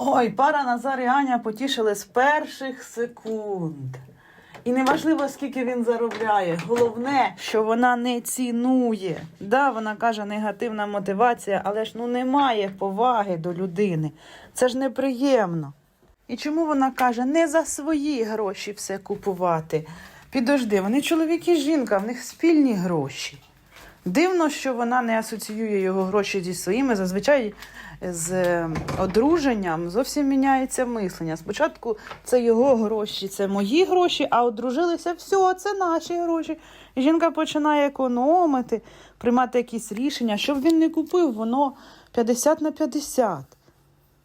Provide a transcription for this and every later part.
Ой, пара Назар і Аня потішили з перших секунд. І неважливо, скільки він заробляє. Головне, що вона не цінує. Да, вона каже, негативна мотивація, але ж ну немає поваги до людини. Це ж неприємно. І чому вона каже, не за свої гроші все купувати? Підожди, вони чоловік і жінка, в них спільні гроші. Дивно, що вона не асоціює його гроші зі своїми. Зазвичай з е, одруженням зовсім міняється мислення. Спочатку це його гроші, це мої гроші, а одружилися все, це наші гроші. І жінка починає економити, приймати якісь рішення. Щоб він не купив, воно 50 на 50.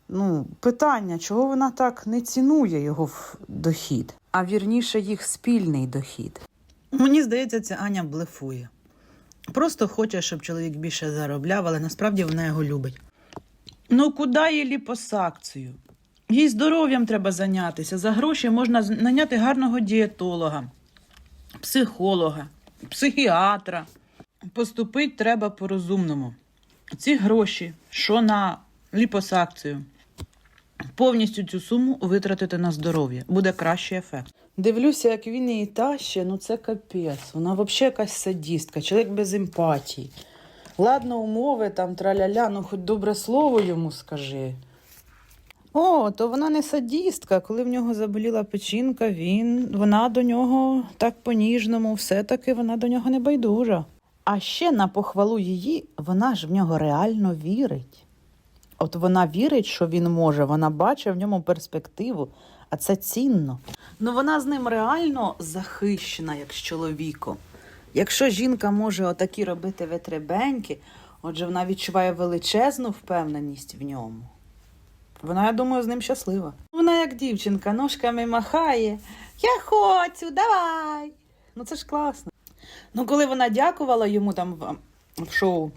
Ну, питання, чого вона так не цінує його дохід, а вірніше їх спільний дохід. Мені здається, ця Аня блефує. Просто хоче, щоб чоловік більше заробляв, але насправді вона його любить. Ну, куди їй ліпосакцію? Їй здоров'ям треба зайнятися. За гроші можна наняти гарного дієтолога, психолога, психіатра. Поступити треба по-розумному. Ці гроші, що на ліпосакцію, повністю цю суму витратити на здоров'я. Буде кращий ефект. Дивлюся, як він її тащить, ну це капець. Вона взагалі якась садістка, чоловік без емпатії. Ладно, умови там траля-ля, ну хоч добре слово йому скажи. О, то вона не садістка. Коли в нього заболіла печінка, він, вона до нього так по-ніжному, все-таки вона до нього не байдужа. А ще на похвалу її, вона ж в нього реально вірить. От вона вірить, що він може, вона бачить в ньому перспективу, а це цінно. Ну вона з ним реально захищена, як з чоловіком. Якщо жінка може отакі робити витребеньки, отже, вона відчуває величезну впевненість в ньому. Вона, я думаю, з ним щаслива. Вона як дівчинка, ножками махає. Я хочу, давай. Ну це ж класно. Ну, коли вона дякувала йому там в, шоу,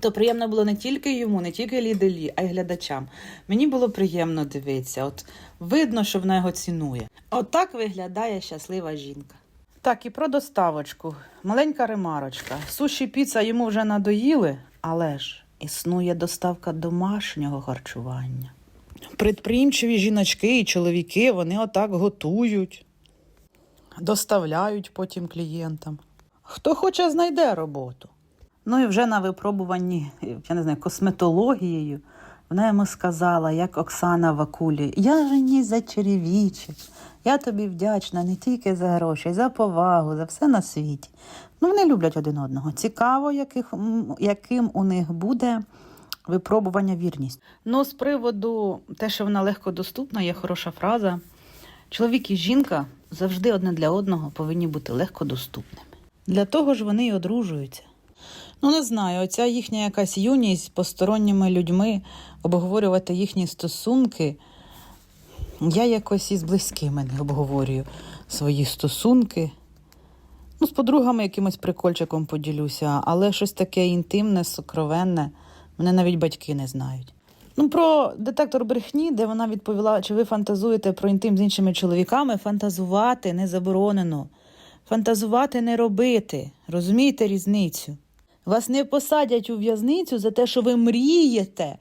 то приємно було не тільки йому, не тільки Ліделі, а й глядачам. Мені було приємно дивитися. От видно, що вона його цінує. От виглядає щаслива жінка. Так, і про доставочку. Маленька ремарочка. Суші піца йому вже надоїли, але ж існує доставка домашнього харчування. Предприємчиві жіночки і чоловіки вони отак готують, доставляють потім клієнтам. Хто хоче, знайде роботу. Ну і вже на випробуванні, я не знаю, косметологією, вона йому сказала, як Оксана Вакулі, я жені за черевічок. Я тобі вдячна не тільки за гроші, за повагу, за все на світі. Ну, вони люблять один одного. Цікаво, яких, яким у них буде випробування вірність. Ну, з приводу те, що вона легко доступна, є хороша фраза. Чоловік і жінка завжди одне для одного повинні бути легко доступними. Для того ж вони і одружуються. Ну, не знаю, оця їхня якась юність посторонніми людьми обговорювати їхні стосунки. Я якось із близькими не обговорюю свої стосунки. Ну, з подругами якимось прикольчиком поділюся, але щось таке інтимне, сокровенне, мене навіть батьки не знають. Ну, про детектор брехні, де вона відповіла, чи ви фантазуєте про інтим з іншими чоловіками, фантазувати не заборонено. Фантазувати не робити. Розумієте різницю? Вас не посадять у в'язницю за те, що ви мрієте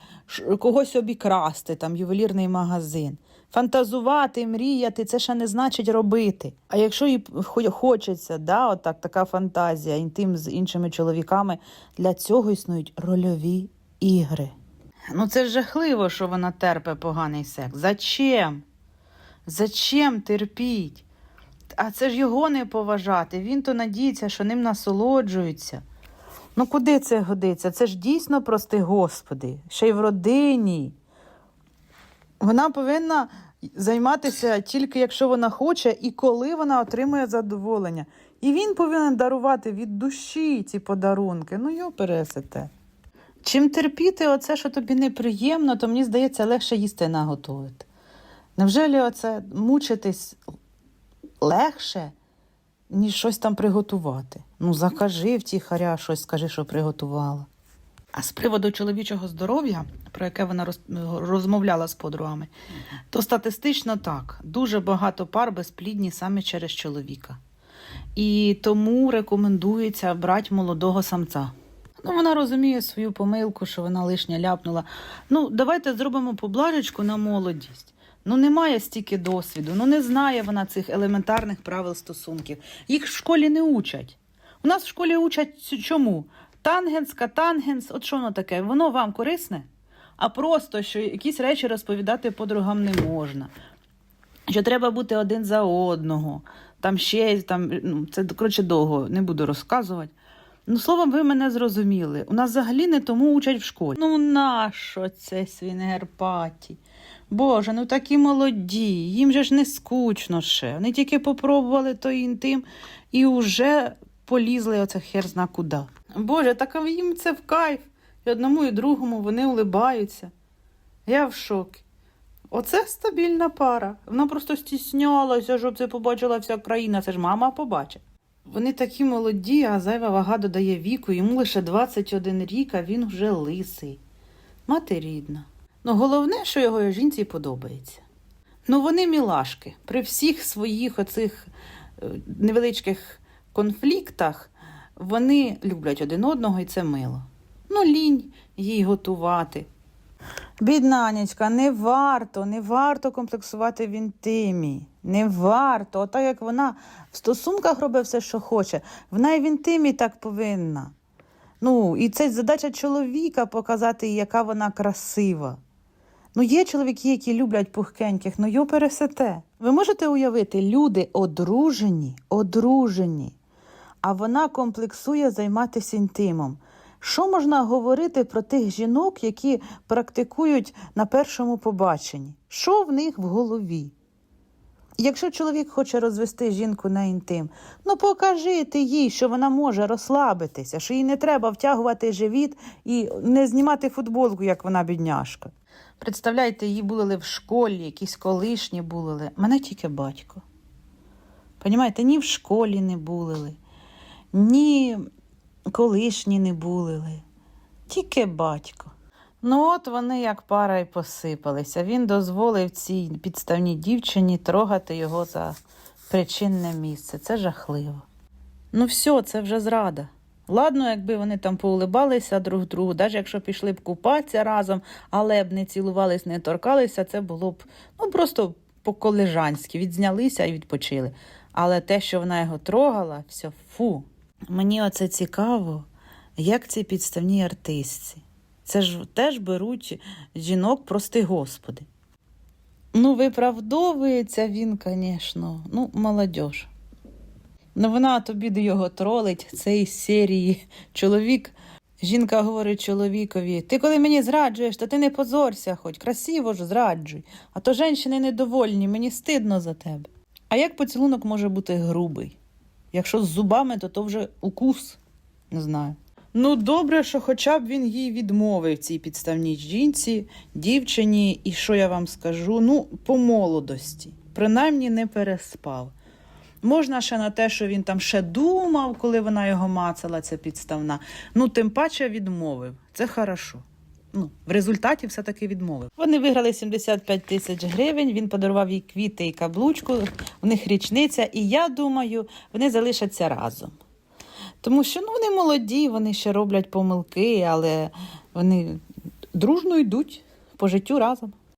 когось обікрасти, там ювелірний магазин. Фантазувати, мріяти це ще не значить робити. А якщо і хочеться, да, отак, така фантазія, інтим з іншими чоловіками, для цього існують рольові ігри. Ну це жахливо, що вона терпе поганий секс. Зачем? Зачем терпіть? А це ж його не поважати. Він то надіється, що ним насолоджуються. Ну куди це годиться? Це ж дійсно, прости Господи, ще й в родині. Вона повинна займатися тільки якщо вона хоче і коли вона отримує задоволення. І він повинен дарувати від душі ці подарунки. Ну, його пересете. Чим терпіти оце, що тобі неприємно, то мені здається, легше їсти наготовити. Невже оце мучитись легше, ніж щось там приготувати? Ну, закажи втіхаря щось, скажи, що приготувала. А з приводу чоловічого здоров'я, про яке вона роз- розмовляла з подругами, то статистично так. Дуже багато пар безплідні саме через чоловіка. І тому рекомендується брати молодого самця. Ну, вона розуміє свою помилку, що вона лишня ляпнула. Ну, давайте зробимо поблажечку на молодість. Ну, немає стільки досвіду, ну не знає вона цих елементарних правил стосунків. Їх в школі не учать. У нас в школі учать чому? Тангенс, катангенс, от що воно таке? Воно вам корисне? А просто, що якісь речі розповідати подругам не можна. Що треба бути один за одного. Там ще там, ну, це коротше довго не буду розказувати. Ну, словом, ви мене зрозуміли. У нас взагалі не тому учать в школі. Ну, нащо це свінергерпаті? Боже, ну такі молоді, їм же ж не скучно ще. Вони тільки попробували той інтим і вже полізли оце хер зна куди. Боже, так їм це в кайф. І одному, і другому вони улибаються. Я в шокі. Оце стабільна пара. Вона просто стіснялася, щоб це побачила вся країна. Це ж мама побачить. Вони такі молоді, а зайва вага додає віку. Йому лише 21 рік, а він вже лисий. Мати рідна. Ну, головне, що його жінці подобається. Ну, вони мілашки. При всіх своїх оцих е, невеличких конфліктах вони люблять один одного і це мило. Ну, лінь їй готувати. Бідна Анечка, не варто, не варто комплексувати в інтимі. Не варто. Отак як вона в стосунках робить все, що хоче, вона і в інтимі так повинна. Ну, і це задача чоловіка показати, яка вона красива. Ну, є чоловіки, які люблять пухкеньких, ну його пересете. Ви можете уявити, люди одружені, одружені, а вона комплексує займатися інтимом. Що можна говорити про тих жінок, які практикують на першому побаченні? Що в них в голові? Якщо чоловік хоче розвести жінку на інтим, ну покажи їй, що вона може розслабитися, що їй не треба втягувати живіт і не знімати футболку, як вона бідняшка. Представляєте, її булили в школі, якісь колишні булили. Мене тільки батько. Понімаєте, ні в школі не булили, ні колишні не булили, тільки батько. Ну, от вони як пара й посипалися. Він дозволив цій підставній дівчині трогати його за причинне місце. Це жахливо. Ну, все, це вже зрада. Ладно, якби вони там поулибалися друг другу, навіть якщо пішли б купатися разом, але б не цілувались, не торкалися, це було б ну просто по-колежанськи, відзнялися і відпочили. Але те, що вона його трогала, все фу. Мені оце цікаво, як ці підставні артистці. Це ж теж беруть жінок, прости господи. Ну, виправдовується він, звісно, ну, молодь. Ну, вона тобі до його тролить це із серії. Чоловік, жінка говорить чоловікові: ти коли мені зраджуєш, то ти не позорся, хоч красиво ж зраджуй. А то жінки недовольні, мені стидно за тебе. А як поцілунок може бути грубий? Якщо з зубами, то то вже укус. Не знаю. Ну, добре, що хоча б він їй відмовив цій підставній жінці, дівчині, і що я вам скажу? Ну, по молодості. Принаймні не переспав. Можна ще на те, що він там ще думав, коли вона його мацала, ця підставна. Ну, тим паче відмовив. Це хорошо. Ну, в результаті все-таки відмовив. Вони виграли 75 тисяч гривень. Він подарував їй квіти і каблучку. У них річниця, і я думаю, вони залишаться разом. Тому що ну, вони молоді, вони ще роблять помилки, але вони дружно йдуть по життю разом.